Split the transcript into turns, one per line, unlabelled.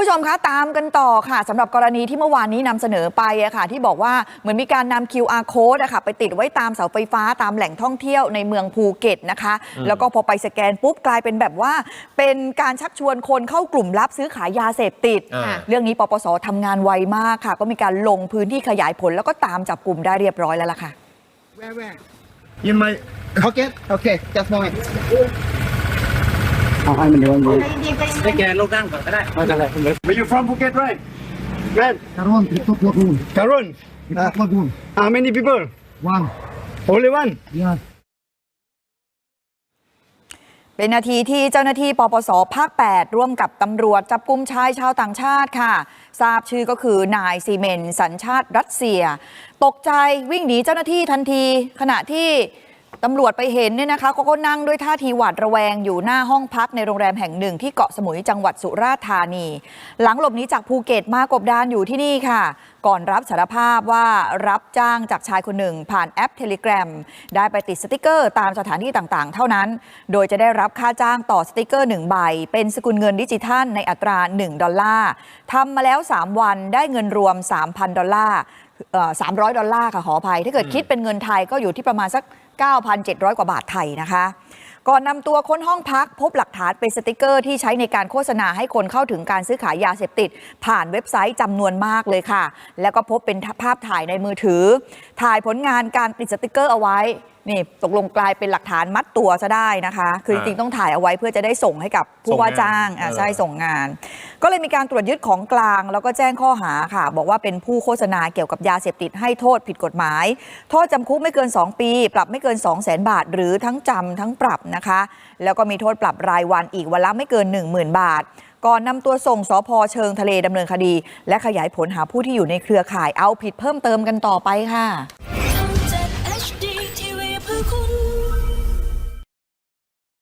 ผู้ชมคะตามกันต่อค่ะสำหรับกรณีที่เมื่อวานนี้นำเสนอไปอะค่ะ ที่บอกว่าเหมือนมีการนำ QR code อะค่ะ ไปติดไว้ตามเสาไฟฟ้าตามแหล่งท่องเที่ยวในเมืองภูเก็ตนะคะ แล้วก็พอไปสแกนปุ๊บกลายเป็นแบบว่า เป็นการชักชวนคนเข้ากลุ่มรับซื้อขายยาเสพติด
อ่า
เรื่องนี้ปปสทำงานไวมากค่ะ ก็มีการลงพื้นที่ขยายผลแล้วก็ตามจับกลุ่มได้เรียบร้อยแล้วล่ะค่ะ
Where, where?
In my
Pocket? Okay, just moment.
เอาให้มันเดี๋ยวมัน
ให้แกลูกนั่งก่อนก็ได้
ไม่เป็นไรคุณเล็ก Where you from Phuket right Man
Karon, Triptok Lagoon.
Karun
Triptok Lagoon.
How many people
One.
Only one
Yeah.
เป็นนาทีที่เจ้าหน้าที่ปปสภาค 8 ร่วมกับตำรวจจับกลุ่มชายชาวต่างชาติค่ะ ทราบชื่อก็คือนายซีเมนสัญชาติรัสเซีย ตกใจวิ่งหนีเจ้าหน้าที่ทันที ขณะที่ ตำรวจไปเห็นเนี่ยนะคะเขาก็นั่งด้วยท่าทีหวาดระแวงอยู่หน้าห้องพักในโรงแรมแห่งหนึ่งที่เกาะสมุยจังหวัดสุราษฎร์ธานี หลังหลบหนีจากภูเก็ตมากบดานอยู่ที่นี่ค่ะ ก่อนรับสารภาพว่ารับจ้างจากชายคนหนึ่ง ผ่านแอป Telegram ได้ไปติดสติกเกอร์ ตามสถานที่ต่างๆ เท่านั้น โดยจะได้รับค่าจ้างต่อสติกเกอร์1ใบเป็นสกุลเงินดิจิทัลในอัตรา 1 ดอลลาร์ทำมาแล้ว 3 วันได้เงินรวม 3,000 ดอลลาร์ เอ่อ300ดอลลาร์ค่ะขออภัย ถ้าเกิดคิดเป็นเงินไทยก็อยู่ที่ประมาณสัก 9,700 กว่าบาทไทยนะคะ ก่อนนำตัวค้นห้องพักพบหลักฐานเป็นสติกเกอร์ที่ใช้ในการโฆษณาให้คนเข้าถึงการซื้อขายยาเสพติด ผ่านเว็บไซต์จำนวนมากเลยค่ะ แล้วก็พบเป็นภาพถ่ายในมือถือ ถ่ายผลงานการติดสติกเกอร์เอาไว้นี่ตกลงกลายเป็นหลักฐานมัดตัวซะได้นะคะ คือจริงๆต้องถ่ายเอาไว้เพื่อจะได้ส่งให้กับผู้ว่าจ้างอะ
ส่งงาน
ใช่ส่งงาน ก็เลยมีการตรวจยึดของกลาง แล้วก็แจ้งข้อหาค่ะ บอกว่าเป็นผู้โฆษณาเกี่ยวกับยาเสพติดให้โทษผิดกฎหมาย โทษจำคุกไม่เกิน 2 ปี ปรับไม่เกิน 2 0 0 0 0 0บาท หรือทั้งจำทั้งปรับนะคะ แล้วก็มีโทษปรับรายวันอีกวันละไม่เกิน 10,000 บาท ก่อนนำตัวส่งสพเชิงทะเลดำเนินคดี และขยายผลหาผู้ที่อยู่ในเครือข่ายเอาผิดเพิ่มเติมกันต่อไปค่ะ